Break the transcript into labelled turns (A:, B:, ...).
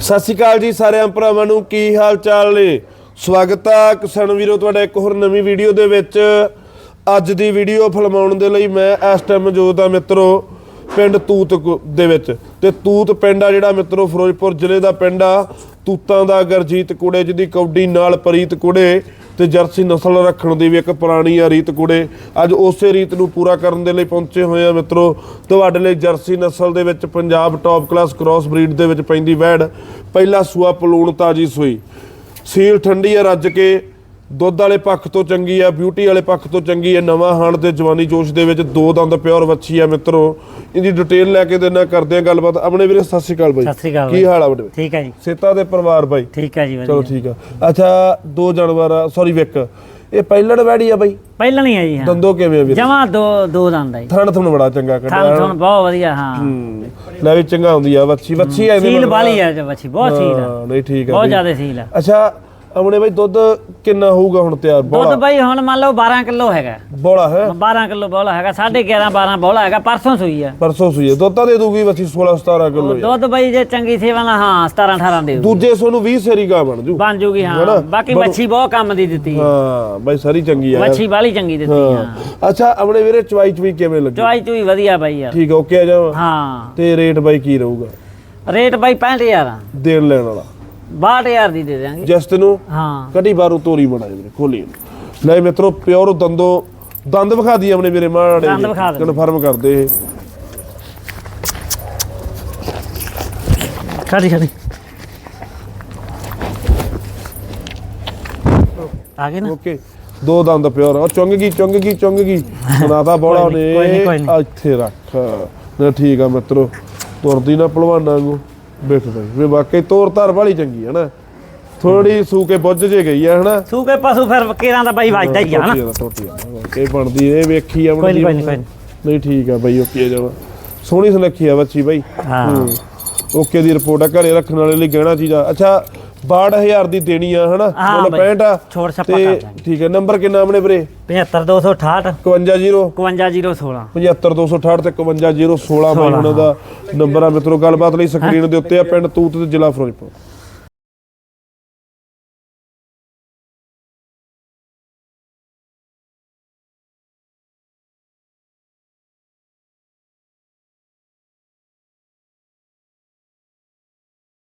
A: ਸਤਿ ਸ਼੍ਰੀ ਅਕਾਲ ਜੀ ਸਾਰਿਆਂ ਭਰਾਵਾਂ ਨੂੰ, ਕੀ ਹਾਲ ਚਾਲ ਨੇ? ਸਵਾਗਤ ਆ ਕਿਸਾਨ ਵੀਰੋ, ਤੁਹਾਡਾ ਇੱਕ ਹੋਰ ਨਵੀਂ ਵੀਡੀਓ ਦੇ ਵਿੱਚ। ਅੱਜ ਦੀ ਵੀਡੀਓ ਫਿਲਮਾਉਣ ਦੇ ਲਈ ਮੈਂ ਇਸ ਟਾਈਮ ਮੌਜੂਦ ਆ ਮਿੱਤਰੋ, ਪਿੰਡ ਤੂਤ ਕ- ਦੇ ਵਿੱਚ। ਤੇ ਤੂਤ ਪਿੰਡ ਆ ਜਿਹੜਾ ਮਿੱਤਰੋ, ਫਿਰੋਜ਼ਪੁਰ ਜ਼ਿਲ੍ਹੇ ਦਾ ਪਿੰਡ ਆ। ਤੂਤਾਂ ਦਾ ਗਰਜੀਤ ਕੁੜੇ, ਜਿਹਦੀ ਕੌਡੀ ਨਾਲ ਪ੍ਰੀਤ ਕੁੜੇ। ਤੇ ਜਰਸੀ ਨਸਲ ਰੱਖਣ ਦੀ ਵੀ ਇੱਕ ਪੁਰਾਣੀ ਆ ਰੀਤ ਕੁੜੇ। ਅੱਜ ਉਸੇ ਰੀਤ ਨੂੰ ਪੂਰਾ ਕਰਨ ਦੇ ਲਈ ਪਹੁੰਚੇ ਹੋਏ ਆ ਮਿੱਤਰੋ। ਤੁਹਾਡੇ ਲਈ ਜਰਸੀ ਨਸਲ ਦੇ ਵਿੱਚ Punjab top class cross breed ਦੇ ਵਿੱਚ ਪੈਂਦੀ ਵੈੜ। ਪਹਿਲਾ ਸੂਆ ਪਲੂਣ ਤਾਜੀ ਸੂਈ। ਸੀਲ ਠੰਡੀ ਆ ਰੱਜ ਕੇ ਦੁੱਧ ਵਾਲੇ ਪੱਖ ਤੋਂ ਚੰਗੀ ਆ ਬਿਊਟੀ ਵਾਲੇ ਪੱਖ ਤੋਂ ਚੰਗੀ ਆ ਨਵਾਂ ਹਣ ਤੇ ਜਵਾਨੀ ਜੋਸ਼ ਦੇ ਵਿੱਚ ਦੋ ਦੰਦ ਪਿਓਰ ਵੱਛੀ ਆ ਮਿੱਤਰੋ। ਇਹਦੀ ਡਿਟੇਲ ਲੈ ਕੇ ਦੇ ਨਾਲ ਕਰਦੇ ਆ ਗੱਲਬਾਤ। ਆਪਣੇ ਵੀਰੇ ਸਤਿ ਸ਼੍ਰੀ ਅਕਾਲ ਬਾਈ।
B: ਸਤਿ ਸ਼੍ਰੀ ਅਕਾਲ
A: ਕੀ। ਹਾਲ ਆ ਬੜੇ
B: ਠੀਕ ਹੈ ਜੀ।
A: ਸੇਤਾ ਦੇ ਪਰਿਵਾਰ ਬਾਈ।
B: ਠੀਕ ਹੈ ਜੀ
A: ਚਲੋ ਠੀਕ ਆ। ਅੱਛਾ ਦੋ ਜਾਨਵਰ ਸੌਰੀ ਵਿਕ। ਇਹ ਪਹਿਲੜ ਵੈੜੀ ਆ ਬਾਈ?
B: ਪਹਿਲਾਂ ਨਹੀਂ ਹੈ ਜੀ ਹਾਂ।
A: ਦੰਦੋ ਕਿਵੇਂ ਆ ਵੀਰੇ?
B: ਜਮਾ ਦੋ ਦੋ ਦੰਦ ਜੀ।
A: ਥਣ ਥਣ ਬੜਾ ਚੰਗਾ
B: ਥਣ
A: ਕੱਢਿਆ।
B: ਥਣ ਬਹੁਤ ਵਧੀਆ ਹਾਂ।
A: ਲੈ ਵੀ ਚੰਗਾ ਹੁੰਦੀ ਆ ਵੱਛੀ ਵੱਛੀ ਆ ਇਹਦੇ
B: ਸੀਲ। ਵਾਲੀ ਜੋ ਬੱਚੀ ਬਹੁਤ ਸੀਲ ਹਾਂ,
A: ਨਹੀਂ ਠੀਕ ਆ
B: ਬਹੁਤ। ਜ਼ਿਆਦਾ ਸੀਲ ਹੈ
A: ਅੱਛਾ ਆਪਣੇ ਬਾਈ ਦੁੱਧ ਕਿੰਨਾ ਹੋਊਗਾ ਹੁਣ ਤਿਆਰ?
B: ਦੁੱਧ
A: ਬੋਲਾ
B: ਬਾਈ ਹੁਣ ਮੰਨ ਲਓ 12 ਕਿਲੋ ਹੈਗਾ।
A: ਬੋਲਾ ਹੈ।
B: 12 ਕਿਲੋ ਬੋਲਾ ਹੈਗਾ 11.5 12 ਬੋਲਾ ਹੈਗਾ ਪਰਸੋਂ ਸੂਈ ਹੈ
A: ਪਰਸੋਂ ਸੂਈ ਦੁੱਧ ਤਾਂ ਦੇ ਦੂਗੀ ਵੱਛੀ 16 17 ਕਿਲੋ
B: ਦੁੱਧ ਬਾਈ ਜੇ ਚੰਗੀ ਸੇਵਾ ਨਾਲ ਹਾਂ 17 18 ਦੇ
A: ਦੂਜੇ ਸੋਨੂੰ 20 ਸੇਰੀ ਗਾ ਬਣ ਜੂ।
B: ਬਣ ਜੂਗੀ
A: ਹੈਨਾ?
B: ਹਾਂ ਬਾਕੀ
A: ਬਣ-
B: ਮੱਛੀ ਬਹੁਤ ਕੰਮ ਦੀ ਦਿੱਤੀ ਹੈ
A: ਹਾਂ ਬਾਈ ਸਾਰੀ ਚੰਗੀ ਆ।
B: ਮੱਛੀ ਵਾਲੀ ਚੰਗੀ ਦਿੱਤੀ ਹਾਂ
A: ਹਾਂ। ਅੱਛਾ ਆਪਣੇ ਵੀਰੇ ਚਵਾਈ ਚਵੀ ਕਿਵੇਂ ਲੱਗੀ?
B: ਚੁਆਈ ਚੁਈ ਵਧੀਆ ਬਾਈ ਯਾਰ
A: ਠੀਕ ਆ ਓਕੇ ਆ ਜਾਵਾਂ।
B: ਹਾਂ।
A: ਤੇ ਰੇਟ ਬਾਈ ਕੀ ਰਹੂਗਾ?
B: ਰੇਟ ਬਾਈ 65000 ਆ।
A: ਦੇਣ ਲੈਣ ਵਾਲਾ।
B: 62000 ਦੀ ਦੇ ਦਿਆਂਗੇ।
A: ਜਿਸ ਤੈਨੂੰ
B: ਹਾਂ।
A: ਕਦੀ ਬਾਰੂ ਤੋਰੀ ਬਣਾਏ ਵੀਰੇ ਖੋਲੀ। ਲੈ ਮਿੱਤਰੋ ਪਿਓਰ ਦੰਦੋ ਦੰਦ ਵਿਖਾ ਦੀ ਆਪਣੇ ਵੀਰੇ ਮਾੜੇ
B: ਦੰਦ ਵਿਖਾ ਦੇ।
A: ਕਨਫਰਮ ਕਰਦੇ ਇਹ।
B: ਖੜੀ ਖੜੀ ਆ ਗਏ ਨਾ?
A: ਓਕੇ। ਦੋ ਦੰਦ ਪਿਓਰ। ਉਹ ਚੁੰਗ ਗਈ ਚੁੰਗ ਗਈ ਚੁੰਗ ਗਈ। ਸੁਣਾਤਾ ਬੋਲਾ
B: ਕੋਈ ਨੀ, ਕੋਈ ਨੀ, ਕੋਈ ਨੀ।
A: ਨੇ। ਆ ਇੱਥੇ ਰੱਖ। ਨਾ ਠੀਕ ਆ ਮਿੱਤਰੋ। ਤੁਰਦੀ ਨਾ ਭਲਵਾਨਾਂ ਵਾਂਗੂ। ਬਈ ਵੀ ਵਾਕਈ ਤੋਰ ਧਾਰ ਵਾਲੀ ਚੰਗੀ ਹੈ ਨਾ। ਥੋੜੀ ਸੂ ਕੇ ਬੁੱਝ ਜੇ ਗਈ ਹੈ ਹਨਾ।
B: ਸੂਕੇ ਪਸ਼ੂ ਫਿਰ ਵਕੀਰਾਂ ਦਾ ਬਾਈ ਵੱਜਦਾ ਹੀ ਆ ਨਾ।
A: ਵਾਕਈ ਬਣਦੀ ਇਹ ਵੇਖੀ ਆ
B: ਕੋਈ।
A: ਨਹੀਂ ਠੀਕ ਆ ਬਈ ਓਕੇ ਜਾਵਾ ਸੋਹਣੀ ਸੁਨੱਖੀ ਆ ਬੱਚੀ ਬਈ। ਹੂੰ। ਓਕੇ ਦੀ ਰਿਪੋਰਟ ਆ ਘਰੇ ਰੱਖਣ ਵਾਲੇ ਲਈ ਗਹਿਣਾ ਚੀਜ਼ ਆ। ਅੱਛਾ 62000 ਦੀ ਦੇਣੀ ਆ ਹਨਾ?
B: ਹਾਂ
A: ਮੁੱਲ
B: ਬਈ।
A: 65 ਆ।
B: ਛੋੜ ਛੱਪਾ
A: ਤੇ
B: ਕਰ ਦਾਂਗੇ।
A: ਠੀਕ ਹੈ ਨੰਬਰ ਕਿੰਨਾ ਆਪਣੇ ਵੀਰੇ?
B: 75268
A: 510
B: 51016
A: 75268 ਤੇ 51016 ਬਾਈ ਉਹਨਾਂ ਦਾ ਨੰਬਰ ਆ ਮਿੱਤਰੋ ਗੱਲਬਾਤ ਲਈ ਸਕਰੀਨ ਦੇ ਉੱਤੇ ਆ ਪਿੰਡ ਤੂਤ ਤੇ ਜ਼ਿਲ੍ਹਾ ਫਿਰੋਜ਼ਪੁਰ।